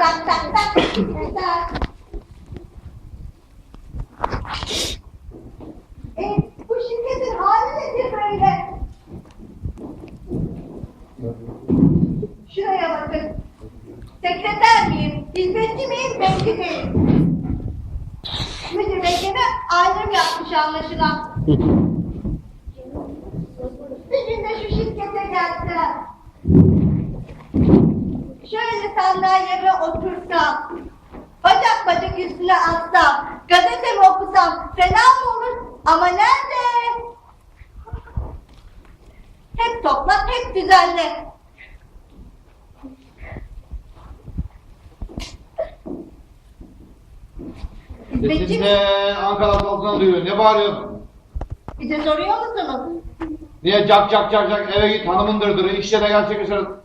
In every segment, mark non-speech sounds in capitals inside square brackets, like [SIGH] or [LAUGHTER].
tak tak tak. tak. E, bu şirketin hali nedir böyle? Şuraya bakın. Sekreter miyim? Hizmetçi miyim? Belki değilim. Müdür bey gene ayrım yapmış anlaşılan. [LAUGHS] Bir gün de şu şirkete gelse. Şöyle sandalyeme otursam. Bacak bacak üstüne atsam. Gazete mi okusam. Fena mı olur? Ama nerede? Hep topla, hep düzenle. Sesin de Ankara salsana duyuyor. Ne bağırıyorsun? Bize soruyor musunuz? Niye cak cak cak cak eve git hanımın dırdırı işe de gerçek dışarı.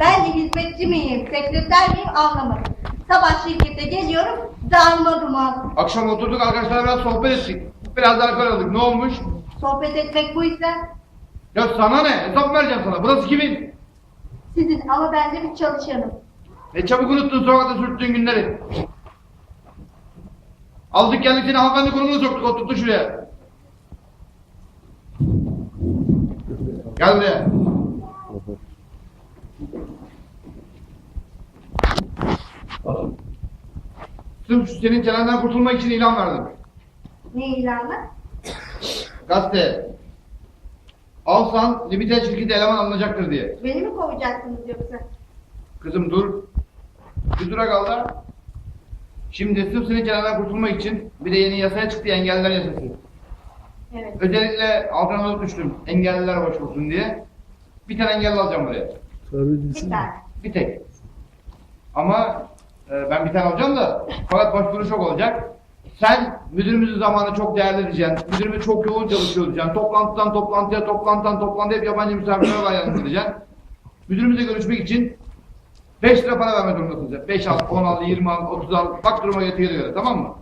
Ben de hizmetçi miyim, sekreter miyim anlamadım. Sabah şirkete geliyorum, darma duman. Akşam oturduk arkadaşlarla biraz sohbet ettik. Biraz alkol aldık. Ne olmuş? Sohbet etmek buysa Ya sana ne? Hesap vereceğim sana. Burası kimin? sizin ama ben de bir çalışanım. Ne çabuk unuttun sokakta sürttüğün günleri. Aldık geldik seni hanımefendi konumuna soktuk. Oturttu şuraya. Gel buraya. Sırf senin çenenden kurtulmak için ilan verdim. Ne ilanı? Gazete. Alsan limited şirketi eleman alınacaktır diye. Beni mi kovacaksınız yoksa? Kızım dur. Bir dura kal da. Şimdi sırf senin çenenden kurtulmak için bir de yeni yasaya çıktı ya, engelliler yasası. Evet. Özellikle altına not düştüm. Engelliler başvursun diye. Bir tane engelli alacağım buraya. Bir tane. Bir tek. Ama e, ben bir tane alacağım da fakat başvuru çok olacak. Sen müdürümüzün zamanı çok değerli diyeceksin. Müdürümüz çok yoğun çalışıyor diyeceksin. Toplantıdan toplantıya, toplantıdan toplantıya hep yabancı misafirler var yanımda diyeceksin. Müdürümüzle görüşmek için 5 lira para vermek zorundasın. 5 al, 10 al, 20 al, 30 al. Bak duruma getiriyor göre tamam mı?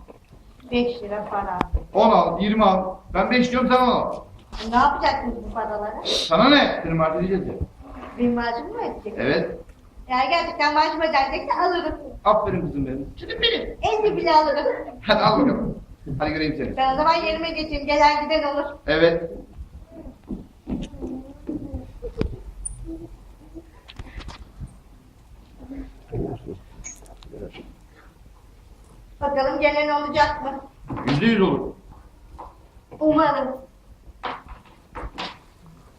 5 lira para. 10 al, 20 al. Ben 5 diyorum sen 10 al. Ne yapacaksınız bu paraları? Sana ne? Marş edeceğiz ya. Bir maaşım mı edecek? Evet. Eğer gerçekten maaşım ödenecekse alırım. Aferin kızım benim. Canım benim. 50 bile alırım. Hadi al bakalım. Hadi göreyim seni. Ben o zaman yerime geçeyim. Gelen giden olur. Evet. Bakalım gelen olacak mı? Yüzde yüz olur. Umarım.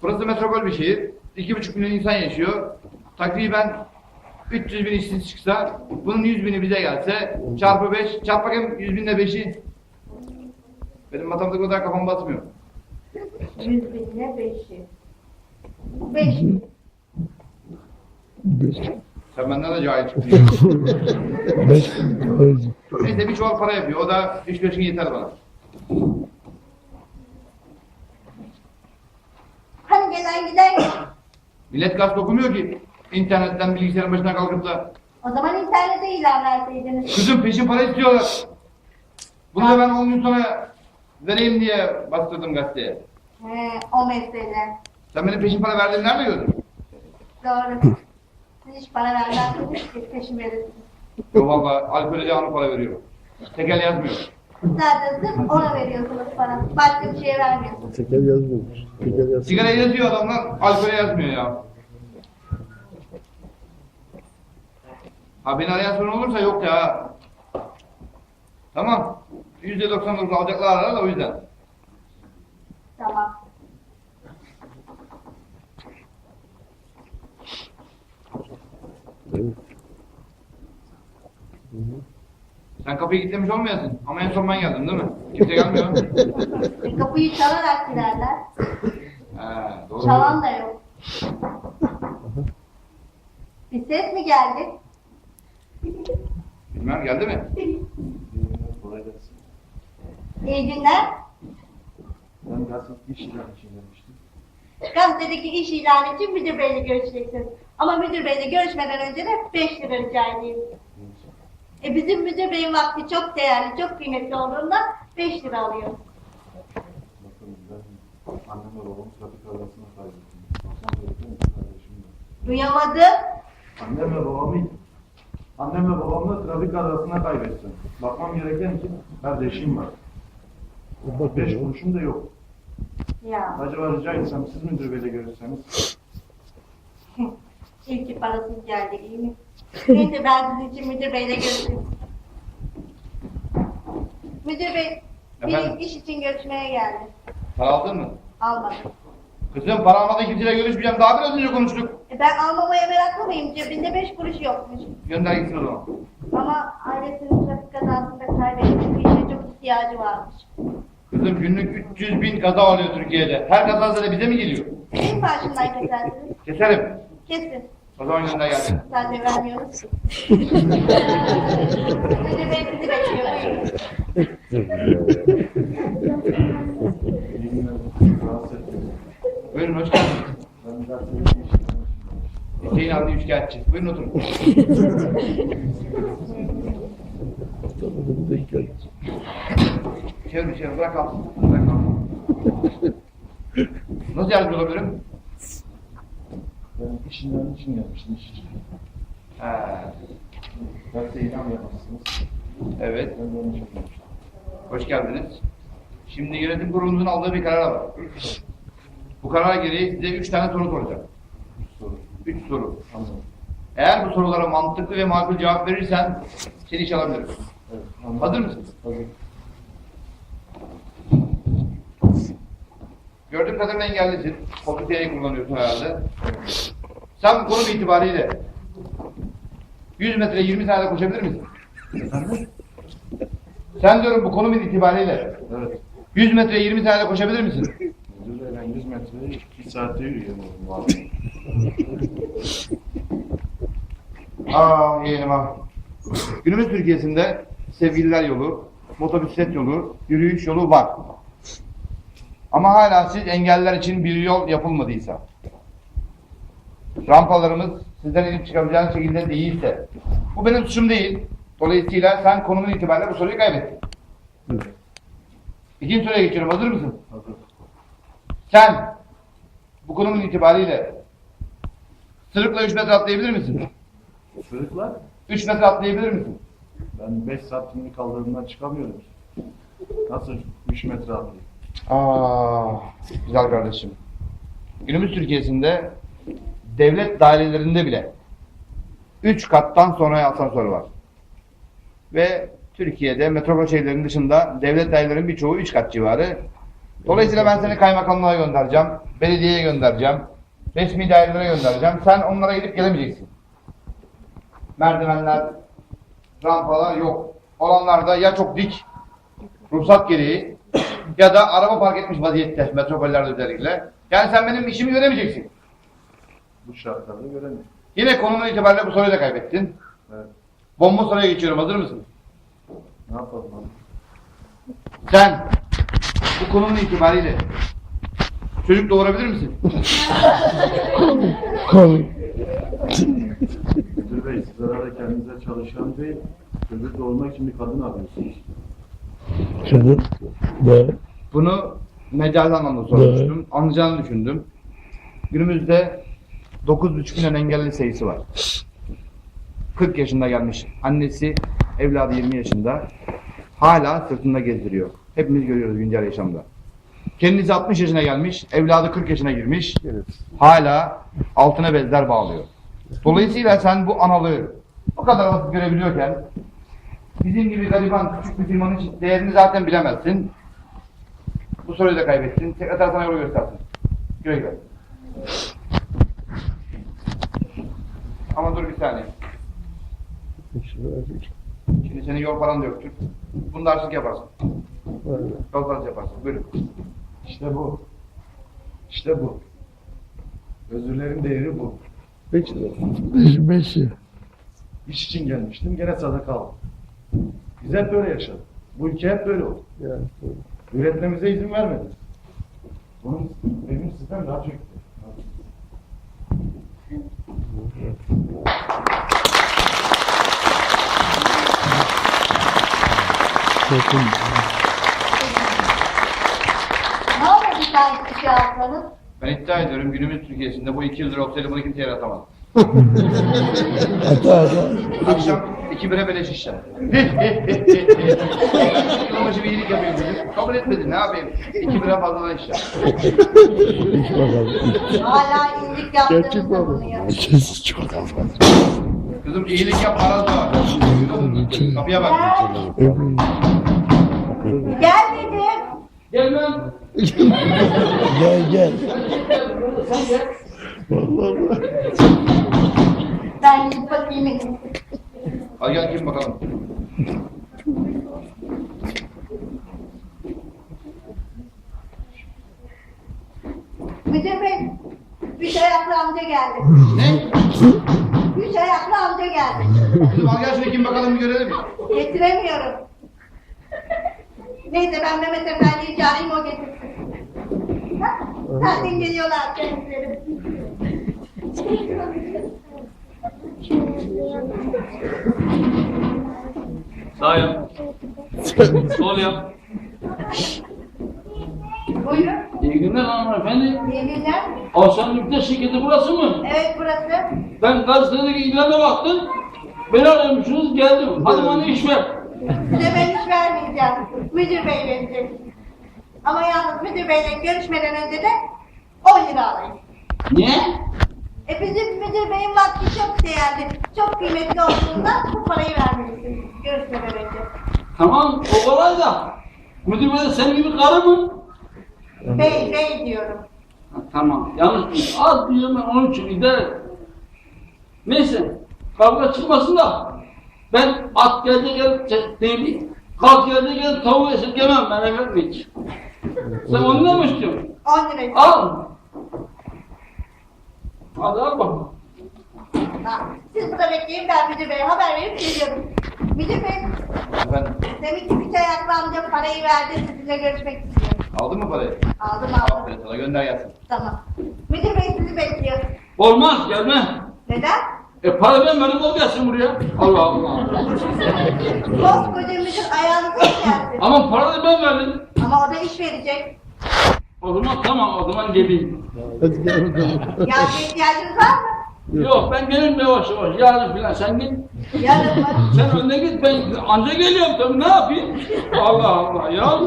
Burası metropol bir şehir. İki buçuk milyon insan yaşıyor. Takriben 300 bin işsiz çıksa, bunun 100 bini bize gelse, çarpı 5, çarp bakayım 100 binle 5'i. Benim matematik kadar kafam basmıyor. 100 binle 5'i. 5 bin. Sen benden de cahil çıktın. [LAUGHS] Beş, Neyse bir çuval para yapıyor. O da 3-5 gün yeter bana. Hani gelen giden yok. Millet gazete okumuyor ki. İnternetten bilgisayarın başına kalkıp da. O zaman internete ilan verseydiniz. Kızım peşin para istiyorlar. Bunu da ben 10 gün sonra vereyim diye bastırdım gazeteye. He, o mesele. Sen benim peşin para verdiğimi nerede gördün? Doğru. Siz hiç para vermezsiniz ki peşin verirsiniz. Yo valla alkole devamlı para veriyorum. Tekel yazmıyor. Zaten sırf ona veriyorsunuz para. Başka bir şeye vermiyorsunuz. teker yazmıyormuş. Teker yazmıyor. Sigara yazıyor adamlar, alkole yazmıyor ya. Ha beni arayan sorun olursa yok ya. Tamam. Yüzde doksan dokuz alacaklar arada da o yüzden. Tamam. Evet. Sen kapıyı kilitlemiş olmayasın. Ama en son ben geldim değil mi? Kimse gelmiyor. [LAUGHS] E, kapıyı çalarak girerler. He, doğru. Çalan da yok. Bir ses mi geldi? Bilmem geldi mi? İyi günler. Ben gazete iş ilanı için gelmiştim. Gazetedeki iş ilanı için müdür beyle görüşeceksiniz. Ama müdür beyle görüşmeden önce de 5 lira rica edeyim. E bizim müdür beyin vakti çok değerli, çok kıymetli olduğundan 5 lira alıyor. Annemle babamı trafik arasında kaybettim. Duyamadım. Annemle babamı Annemle babamla trafik arasında kaybettim. Bakmam gereken ki kardeşim var. Bak Beş kuruşum da yok. Ya. Acaba rica etsem siz müdür beyle görüşseniz. [LAUGHS] İyi ki parasız geldi iyi mi? Neyse ben sizin için müdür beyle görüşürüm. Müdür bey, Efendim? bir iş için görüşmeye geldi. Para aldın mı? Almadım. Kızım para almadan kimseyle görüşmeyeceğim. Daha biraz önce konuştuk. E ben almamaya meraklı mıyım? Cebinde beş kuruş yokmuş. Gönder gitsin o zaman. Ama ailesinin trafik kazasında kaybettiği bir işe çok ihtiyacı varmış. Kızım günlük 300 bin kaza oluyor Türkiye'de. Her kazada da bize mi geliyor? Neyin maaşından kesersiniz? Keserim. Kesin. O zaman gönder gelsin. Sen de vermiyoruz ki. [LAUGHS] Müdür bey bizi bekliyor. [LAUGHS] İyi günler. Rahatsız etmeyin. Buyurun hoş geldiniz. Hüseyin adlı üçkağıtçı. Buyurun oturun. Çevir çevir bırak kalsın. Bırak kalsın. Nasıl yardımcı olabilirim? Ben işinden için gelmiştim iş için. Ha, ilan yapmışsınız. evet. Ben de için gelmiştim. Hoş geldiniz. Şimdi yönetim kurulumuzun aldığı bir karar var. Bu karar gereği size üç tane soru soracağım. Üç soru. Üç soru. Anladım. Eğer bu sorulara mantıklı ve makul cevap verirsen seni işe alabilirim. Evet, anladım. Hazır mısın? Hazır. Gördüğüm kadarıyla engellisin. Fakülteyi kullanıyorsun herhalde. Sen bu konum itibariyle 100 metre 20 saniyede koşabilir misin? Sen diyorum bu konum itibariyle Evet. 100 metre 20 saniyede koşabilir misin? Ben 100 metreyi 2 saatte yürüyorum bu arada. [LAUGHS] Aa yeğenim ha. Günümüz Türkiye'sinde sevgililer yolu, motosiklet yolu, yürüyüş yolu var. Ama hala siz engelliler için bir yol yapılmadıysa, rampalarımız sizden inip çıkabileceğiniz şekilde değilse, bu benim suçum değil. Dolayısıyla sen konumun itibariyle bu soruyu kaybettin. İkinci soruya geçiyorum. Hazır mısın? Hazır. Sen bu konumun itibariyle sırıkla 3 metre atlayabilir misin? Çocuklar 3 metre atlayabilir misin? ben 5 saatlik kaldırımdan çıkamıyorum. Nasıl 3 metre atlayayım? Aa, güzel kardeşim. Günümüz Türkiye'sinde devlet dairelerinde bile 3 kattan sonra asansör var. Ve Türkiye'de metropol şehirlerin dışında devlet dairelerinin birçoğu 3 kat civarı. Dolayısıyla ben seni kaymakamlığa göndereceğim, belediyeye göndereceğim, resmi dairelere göndereceğim. Sen onlara gidip gelemeyeceksin. Merdivenler, rampalar yok. Olanlarda ya çok dik, ruhsat gereği ya da araba park etmiş vaziyette metropollerde özellikle. Yani sen benim işimi göremeyeceksin. Bu şartlarda göremiyorum. Yine konunun itibariyle bu soruyu da kaybettin. Evet. Bomba soruya geçiyorum. Hazır mısın? Ne yapalım abi? Sen bu konunun itibariyle çocuk doğurabilir misin? Komik. Müdür bey siz arada kendinize çalışan değil, çocuk doğurmak için bir kadın arıyorsunuz. Canım. Da. Bunu mecazi anlamda sormuştum. Anlayacağını düşündüm. Günümüzde 9,5 milyon engelli sayısı var. 40 yaşında gelmiş. Annesi, evladı 20 yaşında. Hala sırtında gezdiriyor. Hepimiz görüyoruz güncel yaşamda. Kendisi 60 yaşına gelmiş, evladı 40 yaşına girmiş. Evet. Hala altına bezler bağlıyor. Dolayısıyla sen bu analığı o kadar basit görebiliyorken bizim gibi gariban küçük bir firmanın değerini zaten bilemezsin. Bu soruyu da kaybettin. Sekreter sana yolu göstersin. Güle güle. Ama dur bir saniye. Şimdi senin yol paran da yoktur. Bunu da harçlık yaparsın. Var. Yol parası yaparsın. Buyurun. İşte bu. İşte bu. Özürlerin değeri bu. Beş lira. Beş, beş lira. İş için gelmiştim, gene sadaka aldım. Biz hep böyle yaşadık. Bu ülke hep böyle oldu. Yani. Üretmemize izin vermediniz. Bunun benim sizden daha çok Bakın. Ne olur bir tane işe alsanız? Ben iddia ediyorum günümüz Türkiye'sinde bu 200 lira olsaydı bunu kimse yaratamaz. Hata hata. Akşam iki bire beleş işler. [LAUGHS] Yılbaşı bir iyilik yapayım dedim. Kabul etmedi ne yapayım? İki bire fazladan işler. İç bakalım. Hala iyilik Gerçek yaptığınızda baba. bulunuyor. Sessiz çok fazla. Kızım iyilik yap para da var. Kapıya bak. Ömrüm. Gelmem. [LAUGHS] Gel gel. Sen gel. Vallahi. Ben gidip bakayım. Hadi gel kim bakalım. Müdür bey, üç ayaklı amca geldi. Ne? Üç ayaklı amca geldi. Al gel şunu kim bakalım bir görelim. Getiremiyorum. Neyse ben Mehmet Efendi'yi çağırayım o getirsin. Zaten geliyorlar kendileri. Sağ yap. Sol yap. Buyurun. İyi günler hanımefendi. İyi günler. Asansörlükte şirketi burası mı? Evet burası. Ben gazetedeki ilana baktım. Beni aramışsınız geldim. Hadi bana iş ver. Size ben iş vermeyeceğim. Müdür bey verecek. Ama yalnız müdür beyle görüşmeden önce de 10 lira alayım. Niye? E bizim müdür beyin vakti çok değerli, çok kıymetli olduğundan bu parayı vermelisiniz görüşmeden önce. Tamam o kolay da. Müdür bey de senin gibi karı mı? Bey, bey diyorum. Ha, tamam yanlış değil. Az diyorum ben onun için et. Neyse kavga çıkmasın da ben at geldi gel değil kalk geldi gel tavuğu esirgemem merak etme hiç. Sen ondan mı istiyorsun? 10 lira. Al. Hadi al bakalım. Ha, Siz burada bekleyin ben müdür beye haber verip geliyorum. Müdür bey, Efendim demek ki bir ayaklı amca parayı verdi sizinle görüşmek istiyor. aldın mı parayı? Aldım aldım. Aferin sana gönder gelsin. Tamam. Müdür bey sizi bekliyor. Olmaz gelme. Neden? E para verip o gelsin buraya. Allah Allah. Koskoca müdür ayağınıza gelsin. Ama parayı ben verdim. Ama o da iş verecek. O zaman tamam o zaman geleyim. Hadi gel bakalım. Yardıma ihtiyacınız var mı? Yok ben gelirim yavaş yavaş yarın filan sen git. Yarın? Sen önüne git ben anca geliyorum tabii ne yapayım? Allah Allah ya.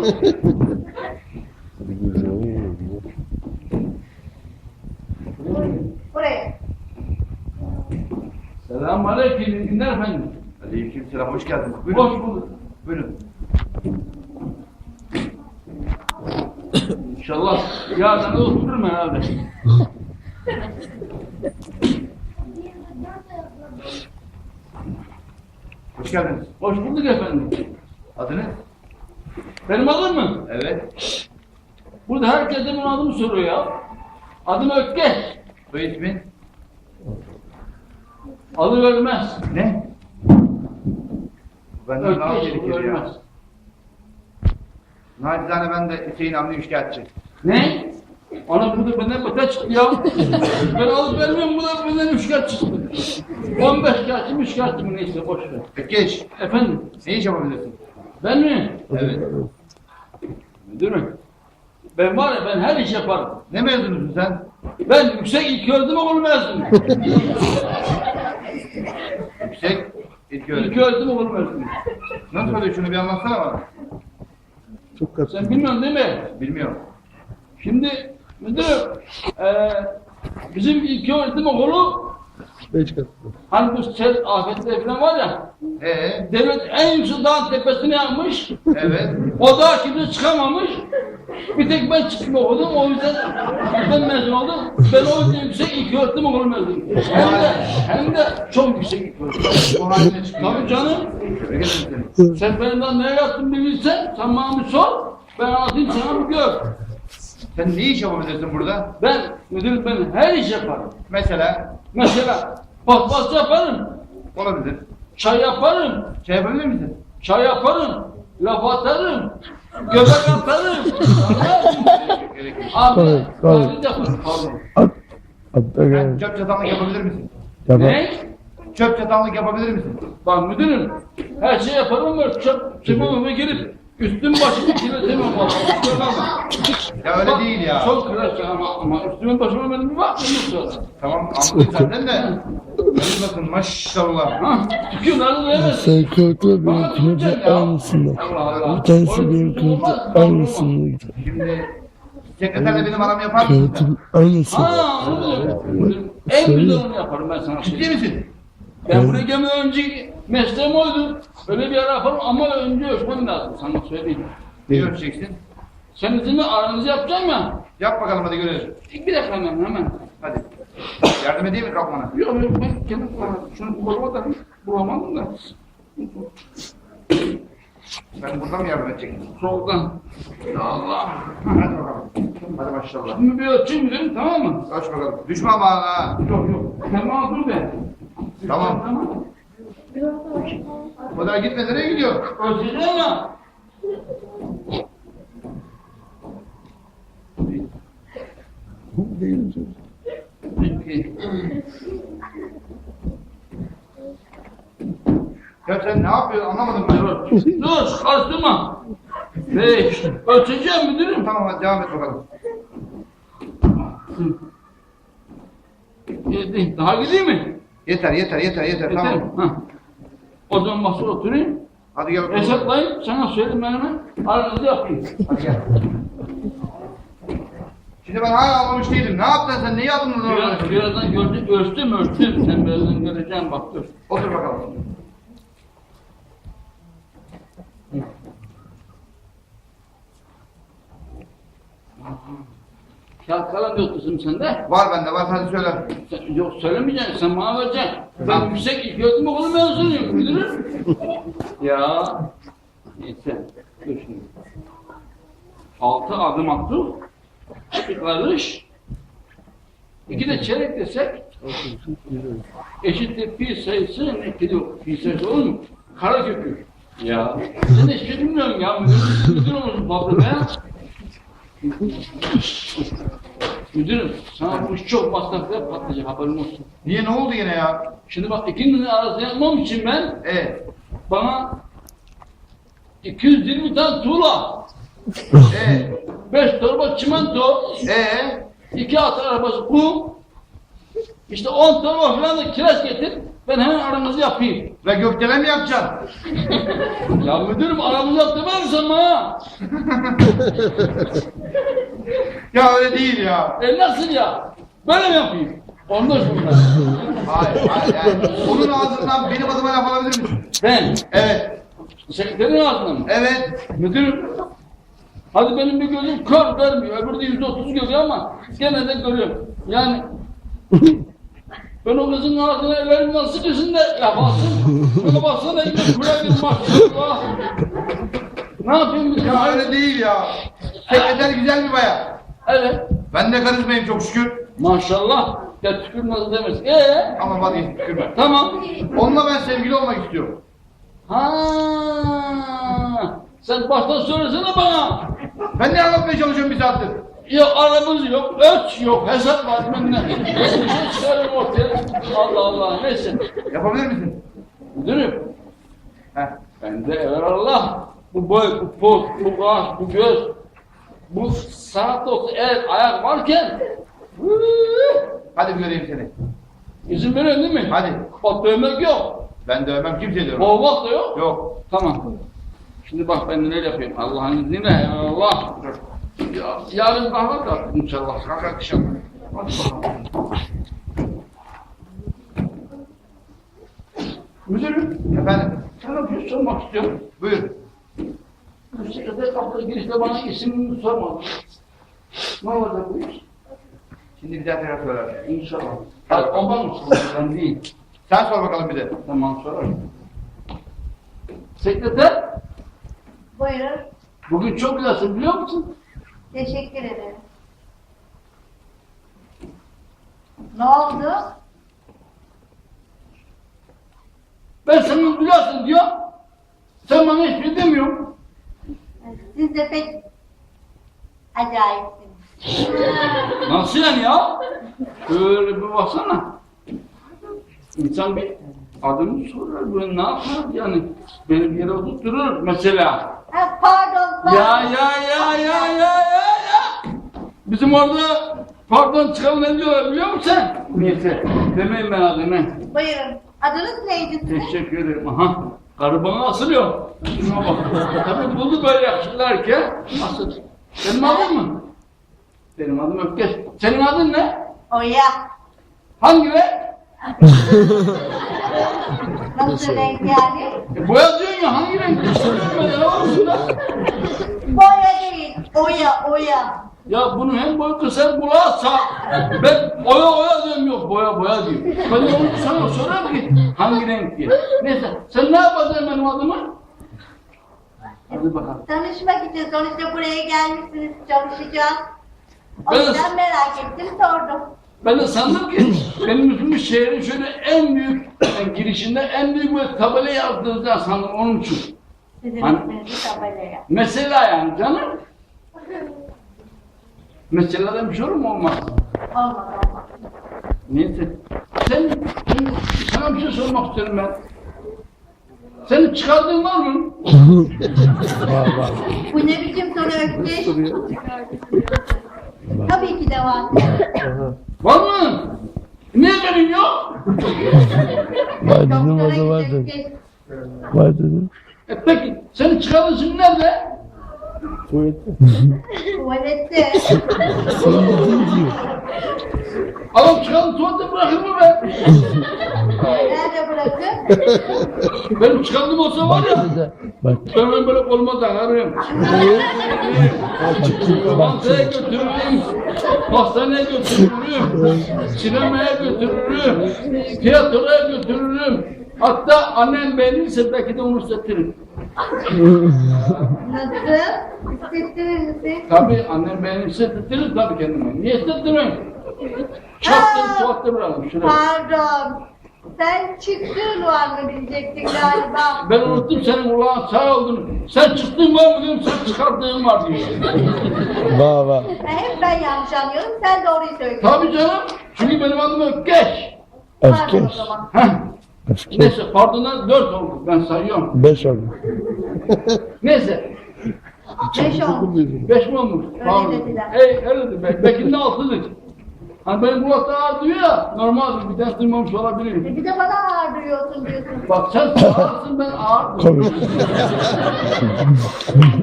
Buraya. Selamun aleyküm iyi günler efendim. Aleyküm selam hoş geldiniz. Buyurun. Hoş bulduk. Buyurun. İnşallah yarın otururum herhalde. Hoş geldiniz. Hoş bulduk efendim. Adınız? Benim adım mı? Evet. Burada herkes de benim adımı soruyor ya. Adım Ökkeş. Soy ismin? Adı ölmez. Ne? Benden daha Ökkeş tehlikeli ya. Nacizane ben de Hüseyin Hamdi şikayetçi. Ne? Ana burada benden beter çıktı ya. [LAUGHS] ben alıp vermiyorum bu da benden üç kağıt çıktı. 15 kağıtçı mı üç kağıtçı mı neyse boş ver. Peki Efendim ne iş yapabilirsin? ben mi? Evet. Müdür mü? Ben var ya ben her iş yaparım. Ne mezunusun sen? Ben yüksek ilk öğretim okulu mezunuyum. [LAUGHS] Yüksek ilk ilk öğretim. öğretim okulu mezunuyum. [LAUGHS] Nasıl oluyor şunu bir anlatsana bana. Çok katı. Sen bilmiyorsun değil mi? Bilmiyorum. Şimdi müdürüm eee bizim ilk öğretim okulu Beş katı. hani bu sel afetleri falan var ya Ee, devlet en yüksek dağın tepesine yapmış. evet. O da kimse çıkamamış. Bir tek ben çıktım okudum. O yüzden ben mezun oldum. Ben o yüzden yüksek ilk öğretim okulu mezunuyum. Hem de, hem de çok yüksek ilk öğretim. Haline çıkıyor. Tabii canım. Sen benden ne yaptın bir bilsen, sen bana bir sor. Ben anlatayım sana bir gör. Sen ne iş yapabilirsin burada? Ben, müdürüm ben her iş yaparım. Mesela Mesela paspas yaparım, olabilir. çay yaparım, Şey yapabilir misin? çay yaparım, laf atarım, göbek atarım. Abi, Tabii. Pardon. At. At da gel. çöp çatanlık yapabilir misin? Tamam. Ne? Çöp çatanlık yapabilir misin? Bak müdürüm, her şey yaparım ama çöp çöpüme gelip Üstüm başımı kirletemem valla. kusura bakma. Ya öyle değil ya. Çok kırarsın ama, ama üstüme başıma benim bir bakmıyor sonra. Tamam anladım senden de. Hadi bakın maşallah. Ha? Tükürleri veremezsin. Sen korkma benim kılıcı aynısından. Bir tanesi benim kılıcı aynısından. Şimdi sekreterle benim aramı yapar mısın? Kılıcım aynısı. Ha, onu. En güzelini yaparım ben sana. Ciddi misin? Ben buraya gelmeden önce mesleğim oydu. Öyle bir ara yaparım ama önce ölçmem lazım sana söyleyeyim. Ne ölçeceksin? Sen izinle aranızı yapacağım ya. Yap bakalım hadi görelim. Bir dakika hemen hemen. Hadi. Yardım edeyim mi kalkmana? Yok yok ben kendim kullanırım. Şunu bulamadım. Bulamadım da. Ben buradan mı yardım edeceksin? Soldan. Allah. Hadi bakalım. Hadi maşallah. Şimdi bir ölçeyim dedim tamam mı? Aç bakalım. Düşman bana ha. Yok yok. Tamam dur be. Tamam. Tamam. Bu kadar gitme nereye gidiyor? Değil mi? Peki. Ya sen ne yapıyorsun anlamadım ben. Dur karıştırma. Beş. Ölçeceğim müdürüm. Tamam hadi devam et bakalım. Daha gideyim mi? Yeter yeter yeter yeter Yeter. tamam. Ha. O zaman masaya oturayım. Hadi gel. Hesaplayayım. Sana söyleyeyim ben hemen. Aranızı yapayım. Hadi gel. Şimdi ben hala anlamış değilim. Ne yaptın sen? Neyi aldın Biraz, oradan? birazdan gördüm, ölçtüm ölçtüm. Sen birazdan göreceksin bak dur. Otur bakalım. Kağıt kalem yok kızım sende. Var bende var hadi söyle. Sen, yok söylemeyeceksin, sen bana vereceksin. Ben yüksek ilk öğretim okulu mezunuyum, müdürüm. ya. Neyse, dur şimdi. Altı adım attık. Bir karış. İki de çeyrek desek. Eşittir pi sayısı ne ki yok. Pi sayısı olur mu? Kara kökü. Ya. Sen de hiçbir şey bilmiyorsun ya. Müdür, müdür olursun fazla be. Müdürüm, sana bu iş çok masraflı patlayacak haberin olsun. Niye ne oldu yine ya? Şimdi bak ikinizin arasını yapmam için ben E bana 220 tane tuğla, e 5 torba çimento, e 2 at arabası kum, işte 10 torba falan da kireç getir, ben hemen aranızı yapayım. ve gökdelen mi yapacaksın? [LAUGHS] Ya müdürüm aramızı yaptırmazsan [LAUGHS] bana. Ya öyle değil ya. E nasıl ya? Böyle mi yapayım? Ondan sonra. Hayır hayır yani. Onun ağzından benim adıma laf alabilir misin? Ben, Evet. sekreterin ağzına mı? Evet. Müdürüm, hadi benim bir gözüm kör görmüyor, öbürü de yüzde otuz görüyor ama gene de görüyorum. Yani [LAUGHS] ben o kızın ağzına ellerimden sıkışın da yaparsın. Şöyle baksana yine kule bir maşallah. Ne yapayım bir Ya öyle değil ya. Sekreter güzel bir baya. Evet. Ben de karışmayayım çok şükür. Maşallah. Ya tükürmez demez. Ee, Ama vazgeçtim tükürme. tamam. Onunla ben sevgili olmak istiyorum. Ha, sen baştan söylesene bana. Ben ne anlatmaya çalışıyorum bir saattir? Yok aramız yok, ölç yok, hesap var bilmem ne. Çıkarım ortaya. Allah Allah, neyse. Yapabilir misin? Müdürüm, Heh. ben de Allah bu boy, bu poz, bu kaş, bu göz, bu saat olsa el, ayak varken Hadi göreyim seni. izin veriyorsun değil mi? Hadi. Bak dövmek yok, Ben dövmem kimse diyorum. boğmak da yok. Yok. Tamam. Şimdi bak ben neler yapayım. Allah'ın izniyle Allah. Ya, yarın kahve kalktım inşallah. Kalk akşam. Hadi bakalım. Müdürüm, Efendim. sana bir şey sormak istiyorum. Buyur. Bu sekreter kapıda girişte bana isimini sormadı. Ne olacak bu iş? Şimdi bir daha tekrar söyler. İnşallah. Hayır, ondan mı soracağım değil. Sen sor bakalım bir de. Tamam sorarım. Sekreter, Buyurun. bugün çok güzelsin biliyor musun? Teşekkür ederim. Ne oldu? Ben senin güzelsin diyor. Sen bana hiçbir şey demiyorsun. Siz de pek acayipsiniz. Nasıl yani ya? Şöyle bir baksana. İnsan bir adımı sorar, böyle ne yapar yani? Beni bir yere oturtturur mesela. Ha, pardon. Ya ya ya ya ya ya ya. Bizim orada pardon çıkalım ne diyorlar biliyor musun sen? Neyse demeyin ben adını. Buyurun. Adınız neydi sizin? Teşekkür ederim. Aha. Karı bana asılıyor. Şuna bak. Tabii buldu böyle yakışıklar ki. Asıl. Benim adım mı? Benim adım Ökkeş. Senin adın ne? Oya. Hangi renk? [LAUGHS] Nasıl renk yani? E, boya diyorsun ya hangi renk? Boya değil. Oya, oya. Ya bunun hem boyu kısa hem sağ. Ben oya oya diyorum yok boya boya diyor. Ben de onu sana soruyorum ki hangi renk diye. Neyse sen ne yapacaksın benim adımı? Hadi bakalım. Tanışmak için sonuçta buraya gelmişsiniz, çalışacağız. O Ben- yüzden merak ettim, sordum. Ben de sandım ki benim bütün şehrin şöyle en büyük yani girişinde en büyük bir tabela yazdığınızdan sandım onun için. Sizin Hani- tabelaya. Mesela yani canım. Meseleden bir şey olur mu olmaz? Olmaz, olmaz. Neyse. Sen, şimdi sana bir şey sormak istiyorum ben. Senin çıkardığın var mı? Var var. Bu ne biçim soru Ökkeş? Tabii ki de var. Mı? Niye benim yok? Var dedim Doktora orada var dedim. Var dedim. E peki senin şimdi nerede? Tuvalette. Tuvalette. Senin dediğin gibi. Adam çıkardı tuvalete bırakır mı be? Nerede bırakın? Benim çıkardığım olsa var ya. Bak. Ben ben böyle koluma takarım. Mantaya götürürüm. Hastaneye götürürüm. Sinemaya götürürüm. Tiyatroya götürürüm. Hatta annem beğenirse belki de onu hissettiririm. Nasıl? Hissettirir misin? Tabii annem beğenirse hissettiririm tabii kendime. Niye hissettiririm? Çaktım tuvalette bırakmış. Şuraya. Pardon. Sen çıktığın var mı bilecektin galiba. Ben unuttum senin kulağın sağ olduğunu. Sen çıktığın var mı diyorum, sen çıkarttığın var diyor. Var. Ha, Hep ben yanlış anlıyorum, sen doğruyu söylüyorsun. Tabii canım. Çünkü benim adım Ökkeş. Pardon Öfkeş. o zaman. Heh. Neyse pardonlar dört oldu. Ben sayıyorum. Beş oldu. [LAUGHS] Neyse. Beş olmuş. Beş mi olmuş? Öyle Pardon. dediler. Ey öyle dedi. Be- Belki de altıdır. Hani benim kulakta ağır duyuyor ya. Normal bir ders duymamış olabilir. E bir de bana ağır duyuyorsun diyorsun. Bak sen ağırsın ben ağır. Konuş. [LAUGHS]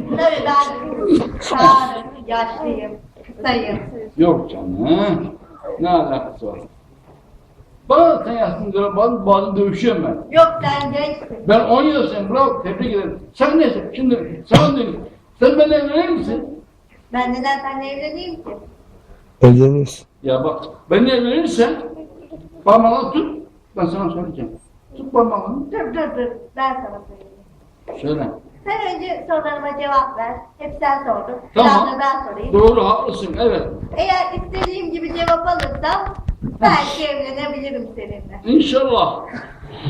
Tabii ben ağırım, yaşlıyım, kısayım. Yok canım. Ne alakası var? Bana sen yazsın diyor. Bazen, bazen dövüşüyorum ben. Yok sen gençsin. Ben 10 yıl sen bravo tebrik ederim. Sen neyse şimdi sana döneyim. Sen benimle evlenir misin? Ben neden seninle evleneyim ki? Evleniriz. Ya bak benimle evlenirsen parmağını tut. Ben sana söyleyeceğim. Tut parmağını. Dur dur dur, ben sana söyleyeyim. Söyle. Sen önce sorularıma cevap ver. Hep sen sordun. Tamam. Biraz da ben sorayım. Doğru haklısın evet. Eğer istediğim gibi cevap alırsam belki evlenebilirim seninle. İnşallah.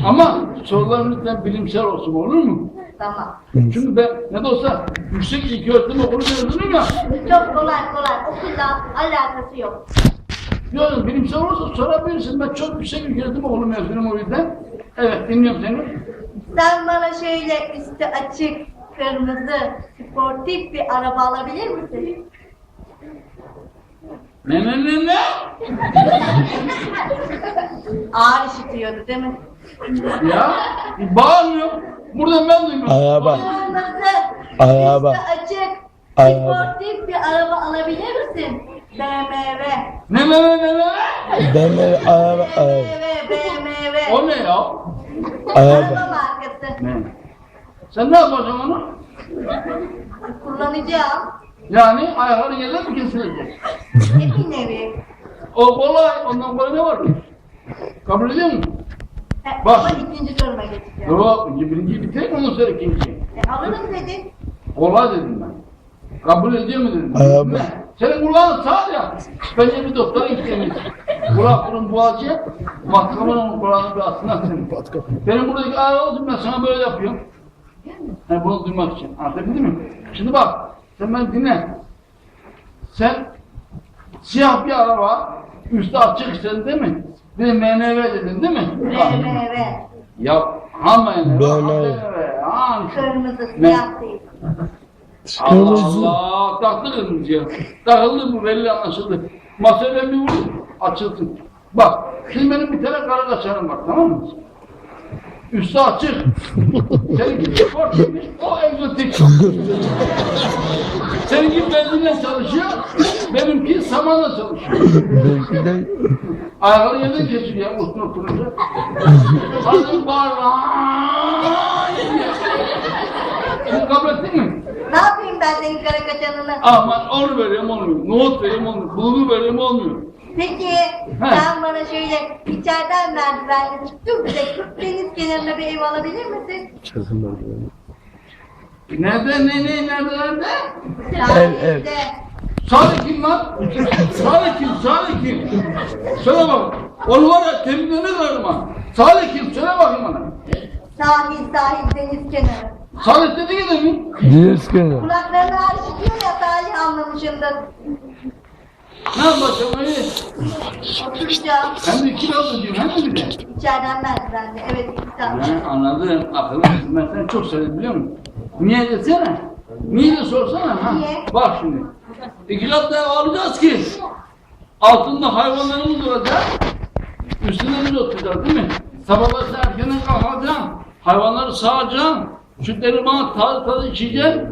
Ama soruların lütfen bilimsel olsun olur mu? Tamam. Çünkü ben ne de olsa yüksek ilk öğretim okulu mezunuyum ya. Çok kolay kolay. Okulla alakası yok. Yani bilimsel olursa sorabilirsin. Ben çok yüksek ilk öğretim okulu mezunuyum o yüzden. Evet dinliyorum seni. Sen bana şöyle üstü açık, kırmızı, sportif bir araba alabilir misin? Ne ne ne ne? [LAUGHS] Ağır işitiyordu değil mi? Ya bağırmıyor. Buradan ben duymuyorum. Araba. Kırmızı, Araba. üstü açık, Araba. sportif bir araba alabilir misin? BMW. Ne ne ne ne ne? BMW araba araba. BMW, BMW. O ne ya? Araba Araba. markası. Ne? Sen ne yapacaksın onu? Kullanacağım. Yani ayakları yerden mi kesilecek? O kolay. Ondan kolay ne var ki? Kabul ediyor musun? E, Bak. Ama ikinci soruma geçeceğim. Yok. Önce birinciyi bitireyim ondan sonra ikinciyi. E, alırım dedin. Kolay dedim ben. Kabul ediyor mu dedim. Ne? Senin kulağın sağ ya. Bence bir doktora gideceğiz. Kulak burun boğazcı. Mahkemenin kulağını bir atsınlar senin. Benim buradaki ağrı olsun ben sana böyle yapıyorum. Yani bunu duymak için. Anlatabildim mi? Şimdi bak. Beni dinle. Sen siyah bir araba üstü açık istedin değil mi? Bir de MNV dedin değil mi? BMW. Ya ha MNV, ha. BMW, ha. Kırmızı, siyah değil. Allah Kırmızı. Allah. Taktı kırmızıya. Takıldı bu belli anlaşıldı. Masaya bir vurayım. Açılsın. Bak. Şimdi benim bir tane kara kaçarım var tamam mı? Üstü açık. [LAUGHS] Seninki spor giymiş, o egzotik. Seninki benzinle çalışıyor, benimki samanla çalışıyor. Belki de Ayakları yerden kesiliyor ya, uzun oturunca. Hazır bağırma. Bunu kabul ettin mi? Ne yapayım ben senin kara kaçanını? Aman onu veriyorum olmuyor. Nohut veriyorum olmuyor. Bulgur veriyorum olmuyor. Peki sen bana şöyle içeriden merdivenle çıktın bize deniz kenarında bir ev alabilir misin? Nerede, ne, ne, nerede, nerede? Sahilde. Salih kim lan? Salih kim, Salih kim? Söyle bak. Onu var ya temizlenir karıma. Salih kim? Söyle bakayım bana. Sahil, sahil, deniz kenarı. Salih dedi ki demin. deniz kenarı. Kulaklarını ağrıştırıyor ya Salih anlamışımdır. Ne yapacağım öyle? Oturacağım. Hem de iki lafı diyorum, hem de bir de. İçeriden merdivenle. Evet iki tane. Ben anladım. Akıllı ben seni çok sevdim biliyor musun? Niye desene? Niye de sorsana. Ha? Niye? Bak şimdi. İki kat daha alacağız ki. Altında hayvanlarımız olacak. Üstünde biz oturacağız değil mi? Sabahlar sen erkenden kalkacaksın. Hayvanları sağacaksın. Sütleri bana taze taze içeceksin.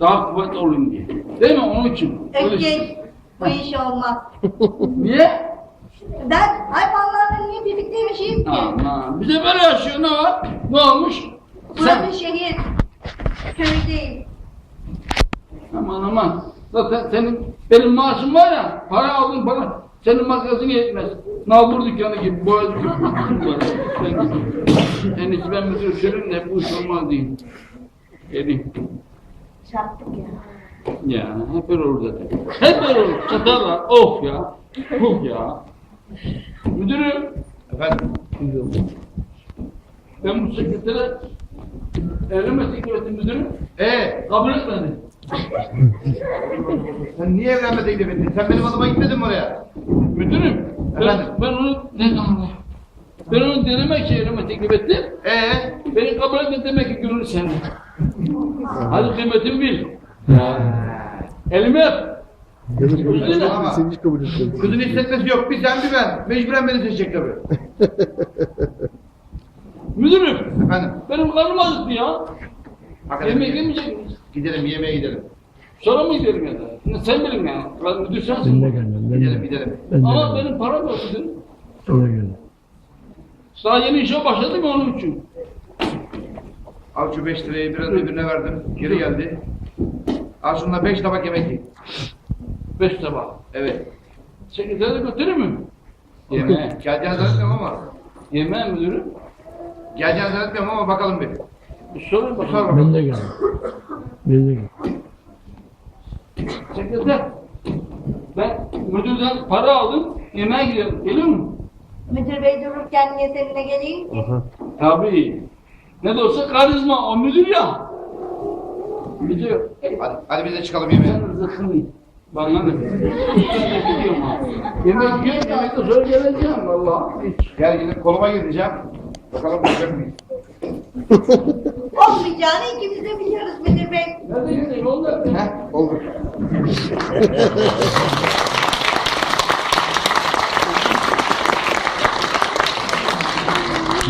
Daha kuvvetli olayım diye. Değil mi? Onun için. Öyle işte. Ökkeş. Bu iş olmaz. [LAUGHS] Niye? Ben hayvanlarla niye birlikte yaşayayım ki? Aman. Bize böyle yaşıyor ne var? Ne olmuş? Sen Burası şehir. Köy değil. Aman aman. Zaten senin, benim maaşım var ya, para aldın bana, senin makasın yetmez. Nalbur dükkanı gibi, dükkanı gibi. [LAUGHS] Sen gibi. En iyisi ben müdür söyleyeyim de bu iş olmaz diyeyim. Geleyim. Çarptık ya. Ya hep olur zaten. Hep olur. Çatarlar. Of ya. Of ya. Müdürüm, Efendim? ben bu sekretere evlenme teklif ettim müdürüm. Ee, Kabul etmedi. sen niye evlenme teklif ettin? Sen benim adıma gitmedin mi oraya? Müdürüm, ben, Efendim? ben onu ne Allah. Ben onu denemek için evlenme teklif ettim. Ee, Beni kabul etme demek ki gönül sende. Hadi kıymetimi bil. Elimi öp. Ama kızın hissetmesi yok. Bir sen bir ben. Mecburen beni seçecek tabii. [LAUGHS] Müdürüm, Efendim? benim karnım acıktı ya. Hakikaten Yemek gidelim. yemeyecek miyiz? Gidelim, yemeğe gidelim. Sonra mı gidelim ya da? Sen bilin ya. Ben müdür Ben de sensin. gelmem. Ben Gidelim, de gidelim. Ben de Ama gelmem. benim param yok müdürüm. Ben de gelmem. Daha yeni işe başladım ya onun için. Al şu 5 lirayı biraz birbirine verdim. Geri geldi. Şununla 5 tabak yemek ye. Beş tabak. Evet. Sekretere götürür mü? Yemeğe. Geleceğini zannetmiyorum ama. Yemeğe müdürüm. Geleceğini zannetmiyorum ama bakalım bir. Bir sorun Sor bakalım. Ben de gelmem. Ben de gelmem. Sekreter. Ben müdürden para aldım. Yemeğe gidelim. Geliyor mu? Müdür bey dururken niye seninle geleyim ki? Tabii. Ne de olsa karizma. O müdür ya. Müdür. Hadi, hadi biz de çıkalım yemeğe. Ben rızkını bana ne? Gidiyorum [LAUGHS] abi. Yemek yiyorum, yemekten sonra geleceğim valla. Gel gidip koluma gireceğim. Bakalım bulacak mıyız? [LAUGHS] Olmayacağını ikimiz de biliyoruz müdür bey. Nerede gidiyorsun? Yolda. Heh, oldu. [LAUGHS]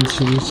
Görüşürüz.